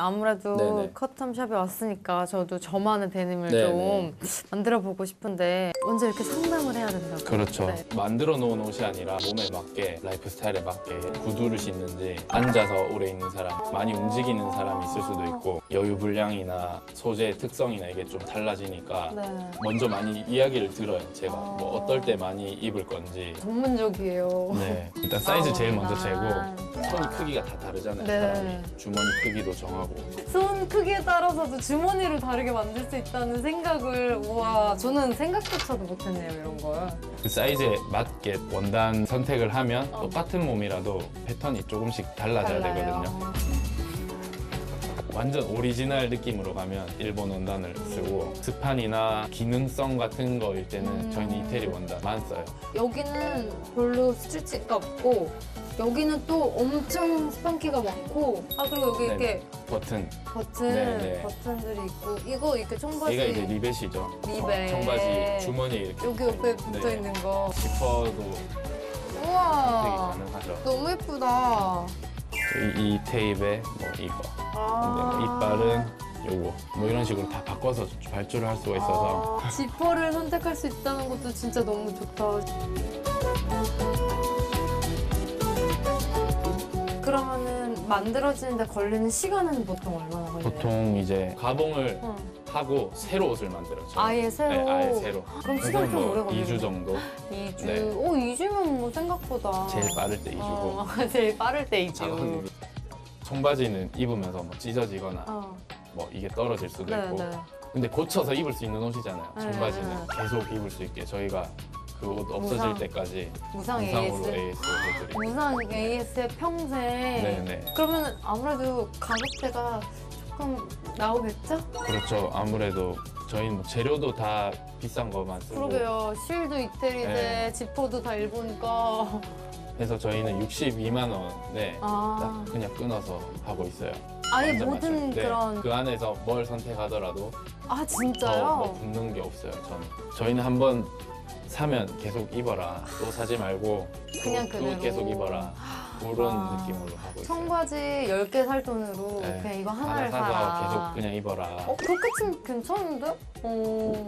아무래도 네네. 커텀샵에 왔으니까 저도 저만의 데님을 네네. 좀 만들어 보고 싶은데 언제 이렇게 상담을 해야 된다고? 그렇죠. 네. 만들어 놓은 옷이 아니라 몸에 맞게 라이프 스타일에 맞게 구두를 신는지 앉아서 오래 있는 사람, 많이 움직이는 사람이 있을 수도 있고 여유 분량이나 소재의 특성이나 이게 좀 달라지니까 네. 먼저 많이 이야기를 들어요. 제가 아. 뭐 어떨 때 많이 입을 건지. 전문적이에요. 네. 일단 사이즈 제일 먼저 아. 재고 손 크기가 다 다르잖아요. 네. 사람이 주머니 크기도 정하고. 손 크기에 따라서도 주머니를 다르게 만들 수 있다는 생각을 우와 저는 생각조차도 못했네요 이런 걸. 그 사이즈에 맞게 원단 선택을 하면 어. 똑같은 몸이라도 패턴이 조금씩 달라져야 달라요. 되거든요. 완전 오리지널 느낌으로 가면 일본 원단을 쓰고 스판이나 기능성 같은 거일 때는 음. 저희는 이태리 원단만 써요. 여기는 별로 스트레치가 없고 여기는 또 엄청 스판키가 많고 아 그리고 여기. 이렇게 버튼 버튼 네 네. 버튼들이 있고 이거 이렇게 청바지 얘가 이제 리벳이죠. 리벳. 청바지 주머니에 이렇게 여기 옆에 붙어 네. 있는 거 지퍼도 되게 우와 가능하죠. 너무 예쁘다 이, 이 테이프에 뭐 이거, 이빨은 요거 뭐 이런 식으로 다 바꿔서 발주를 할 수가 있어서 아, 지퍼를 선택할 수 있다는 것도 진짜 너무 좋다. 그러면은 만들어지는데 걸리는 시간은 보통 얼마나 걸려요? 보통 이제 가봉을 응. 하고 새로 옷을 만들어요. 아예 새로? 네, 아예 새로. 그럼 시간 좀 오래 걸리네. 2주 정도. 2주? 네. 오, 2주면 뭐 생각보다. 제일 빠를 때 2주고. 어, 제일 빠를 때 2주. 청바지는 입으면서 뭐 찢어지거나 어, 뭐 이게 떨어질 수도 네, 있고. 네. 근데 고쳐서 입을 수 있는 옷이잖아요. 네, 청바지는 네. 계속 입을 수 있게 저희가 그 옷 없어질 무상. 때까지 무상 무상으로 AS. AS 해드리고. 무상 AS의 평생. 네네. 그러면 아무래도 가격대가 조금 나오겠죠? 그렇죠. 아무래도 저희는 뭐 재료도 다 비싼 거만 쓰고. 그러게요. 실도 이태리제, 네. 지퍼도 다 일본 거. 해서 저희는 62만 원에 아, 딱 그냥 끊어서 하고 있어요. 아예 완전 모든 맞춰요. 네, 그런. 그 안에서 뭘 선택하더라도 아 더 진짜요? 뭐 붙는 게 없어요. 저는 저희는 한번 사면 계속 입어라. 또 사지 말고 또, 그냥 또 그대로. 계속 입어라. 그런 아, 느낌으로 하고 있어요. 청바지 10개 살 돈으로 네. 그냥 이거 하나 하나를 사서 사라. 계속 그냥 입어라. 어, 그렇게 치면 괜찮은데? 어.